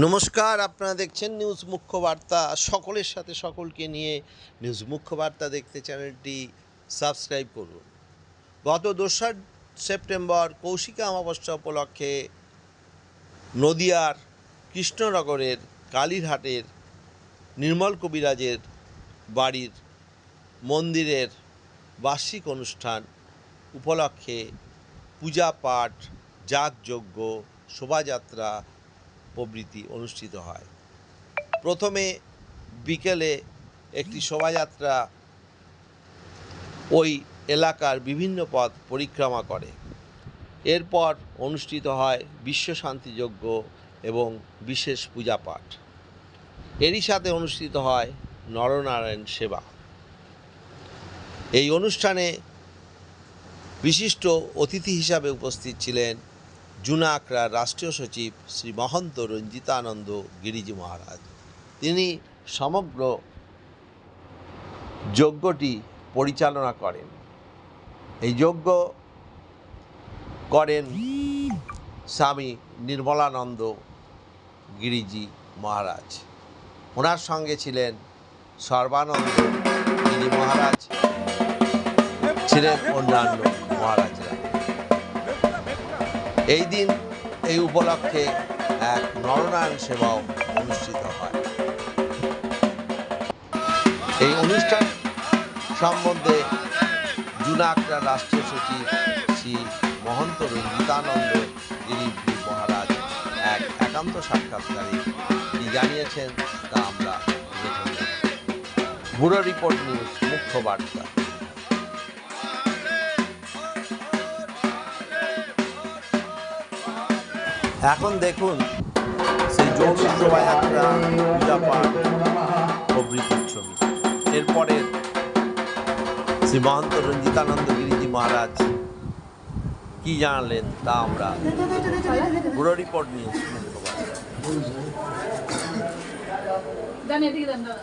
নমস্কার, আপনারা দেখছেন নিউজ মুখ্য বার্তা সকলের সাথে সকলকে নিয়ে নিউজ মুখ্য বার্তা দেখতে চ্যানেলটি সাবস্ক্রাইব করুন। গত দোসরা সেপ্টেম্বর কৌশিকা অমাবস্যা উপলক্ষে নদিয়ার কৃষ্ণনগরের কালীরহাটের নির্মল কবিরাজের বাড়ির মন্দিরের বার্ষিক অনুষ্ঠান উপলক্ষে পূজা পাঠ, যাগযজ্ঞ, শোভাযাত্রা প্রভৃতি অনুষ্ঠিত হয়। প্রথমে বিকেলে একটি শোভাযাত্রা ওই এলাকার বিভিন্ন পথ পরিক্রমা করে। এরপর অনুষ্ঠিত হয় বিশ্ব শান্তিযজ্ঞ এবং বিশেষ পূজা পাঠ। এরই সাথে অনুষ্ঠিত হয় নরনারায়ণ সেবা। এই অনুষ্ঠানে বিশিষ্ট অতিথি হিসাবে উপস্থিত ছিলেন জুনা আখড়ার রাষ্ট্রীয় সচিব শ্রী মহন্ত রঞ্জিতানন্দ গিরিজি মহারাজ। তিনি সমগ্র যজ্ঞটি পরিচালনা করেন। এই যজ্ঞ করেন স্বামী নির্মলানন্দ গিরিজি মহারাজ। ওনার সঙ্গে ছিলেন সর্বানন্দ গিরি মহারাজ, ছিলেন অন্যান্য মহারাজরা এই দিন, এই উপলক্ষে এক নরনারায়ণ সেবাও অনুষ্ঠিত হয়। এই অনুষ্ঠান সম্বন্ধে জুনাকড়া রাষ্ট্রীয় সচিব শ্রী মহন্ত রঞ্জিতানন্দ গিরিজি মহারাজ, এক একান্ত সাক্ষাৎকারে। কি জানিয়েছেন, তা আমরা ব্যুরো রিপোর্ট নিউজ, মুখ্য বার্তা। এখন দেখুন সেই যৌন শোভাযাত্রা পূজা পাঠ প্রভৃতির ছবি। এরপরে শ্রী মহন্ত রঞ্জিতানন্দ গিরিজি মহারাজ কি জানালেন তা আমরা ব্যুরো রিপোর্ট নিয়ে দান দাদা।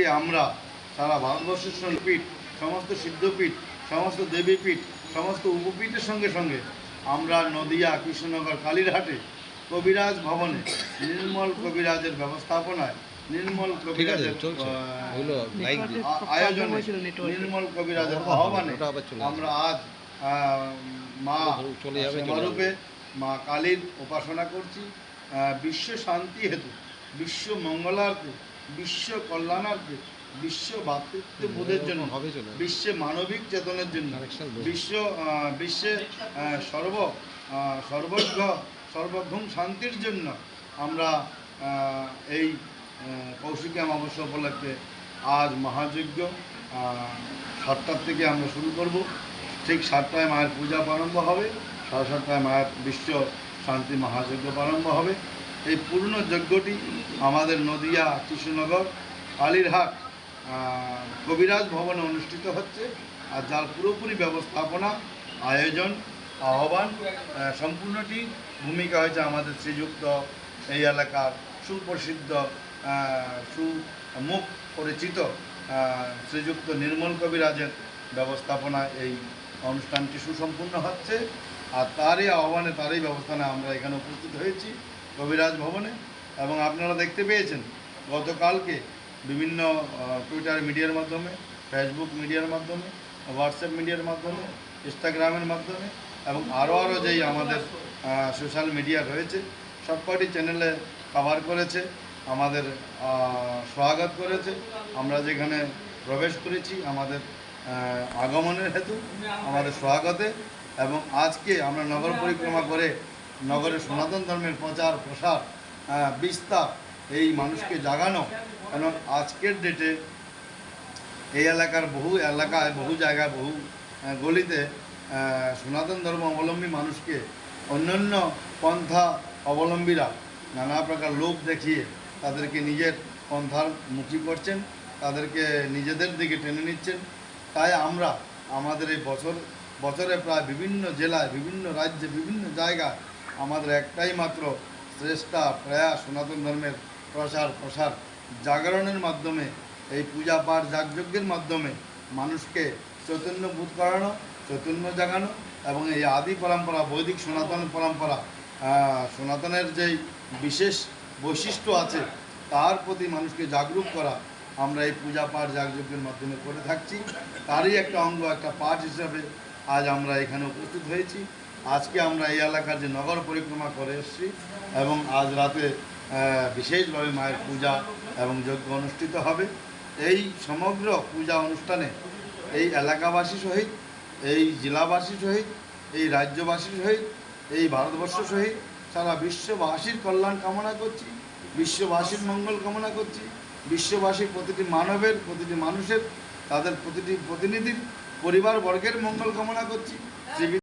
আজকে আমরা সারা ভারতবর্ষের সঙ্গে পীঠ সমস্ত সিদ্ধপীঠ সমস্ত দেবীপীঠ সমস্ত উপপীঠের সঙ্গে সঙ্গে আমরা নদিয়া কৃষ্ণনগর কালীরহাটে কবিরাজ ভবনে নির্মল কবিরাজের ব্যবস্থাপনায় নির্মল কবিরাজের আয়োজনে নির্মল কবিরাজের আহ্বানে আমরা আজ আহ, মা শ্যামারূপে মা কালীর উপাসনা করছি বিশ্ব শান্তি হেতু। বিশ্ব মঙ্গলার্থে বিশ্ব কল্যাণার্থে বিশ্ব ভাতৃত্ব বোধের জন্য বিশ্বে মানবিক চেতনের জন্য বিশ্ব বিশ্বে সর্ব সর্বজ্ঞ সর্বভূম শান্তির জন্য আমরা এই কৌশিকী অমাবস্যা উপলক্ষে আজ মহাযজ্ঞ সাতটার থেকে আমরা শুরু করব। ঠিক সাতটায় মায়ের পূজা প্রারম্ভ হবে সাড়ে সাতটায় মায়ের বিশ্ব শান্তি মহাযজ্ঞ প্রারম্ভ হবে। এই পূর্ণ যজ্ঞটি আমাদের নদিয়া কৃষ্ণনগর কালীরহাট আহ, কবিরাজ ভবনে অনুষ্ঠিত হচ্ছে আর যার পুরোপুরি ব্যবস্থাপনা আয়োজন আহ্বান সম্পূর্ণটি ভূমিকা হয়েছে আমাদের শ্রীযুক্ত এই এলাকার সুপ্রসিদ্ধ সুমুখ পরিচিত শ্রীযুক্ত নির্মল কবিরাজের ব্যবস্থাপনায় এই অনুষ্ঠানটি সুসম্পূর্ণ হচ্ছে। আর তারই আহ্বানে তারই ব্যবস্থানে আমরা এখানে উপস্থিত হয়েছি। কবিরাজ ভবনে এবং আপনারা দেখতে পেয়েছেন গতকালকে বিভিন্ন টুইটার মিডিয়ার মাধ্যমে ফেসবুক মিডিয়ার মাধ্যমে হোয়াটসঅ্যাপ মিডিয়ার মাধ্যমে ইনস্টাগ্রামের মাধ্যমে এবং আরও আরও যেই আমাদের সোশ্যাল মিডিয়া রয়েছে, সবকটি চ্যানেলে কভার করেছে, আমাদের স্বাগত করেছে। আমরা যেখানে প্রবেশ করেছি, আমাদের আগমনের হেতু, আমাদের স্বাগতে এবং আজকে আমরা নগর পরিক্রমা করে নগরের সনাতন ধর্মের প্রচার, প্রসার বিস্তার এই মানুষকে জাগানো। কারণ আজকের ডেটে এই এলাকার বহু এলাকায়, বহু জায়গায়, বহু গলিতে সনাতন ধর্ম অবলম্বী মানুষকে অন্যান্য পন্থা অবলম্বীরা নানা প্রকার লোভ দেখিয়ে তাদেরকে নিজের পন্থার মুখী করছেন, তাদেরকে নিজেদের দিকে টেনে নিচ্ছেন। তাই আমরা আমাদের এই বছর, বছরে প্রায় বিভিন্ন জেলায়, বিভিন্ন রাজ্যে, বিভিন্ন জায়গায় আমাদের একটাই মাত্র চেষ্টা প্রয়াস সনাতন ধর্মের প্রসার প্রসার। জাগরণের মাধ্যমে, এই পূজা পাঠ যাগযজ্ঞের মাধ্যমে মানুষকে চৈতন্য বোধ করানো, চৈতন্য জাগানো এবং এই আদি পরম্পরা, বৈদিক সনাতন পরম্পরা সনাতনের যেই বিশেষ বৈশিষ্ট্য আছে, তার প্রতি মানুষকে জাগরুক করা আমরা এই পূজা পাঠ যাগযজ্ঞের মাধ্যমে করে থাকছি। তারই একটা অঙ্গ, একটা পাঠ হিসাবে আজ আমরা এখানে উপস্থিত হয়েছি। আজকে আমরা এই এলাকার যে নগর পরিক্রমা করে এসেছি এবং আজ রাতে বিশেষভাবে মায়ের পূজা এবং যজ্ঞ অনুষ্ঠিত হবে। এই সমগ্র পূজা অনুষ্ঠানে এই এলাকাবাসী সহিত, এই জেলাবাসী সহিত, এই রাজ্যবাসী সহিত, এই ভারতবর্ষ সহিত সারা বিশ্ববাসীর কল্যাণ কামনা করছি, বিশ্ববাসীর মঙ্গল কামনা করছি, বিশ্ববাসীর প্রতিটি মানবের, প্রতিটি মানুষের, তাদের প্রতিটি প্রতিনিধির পরিবার বর্গের মঙ্গল কামনা করছি।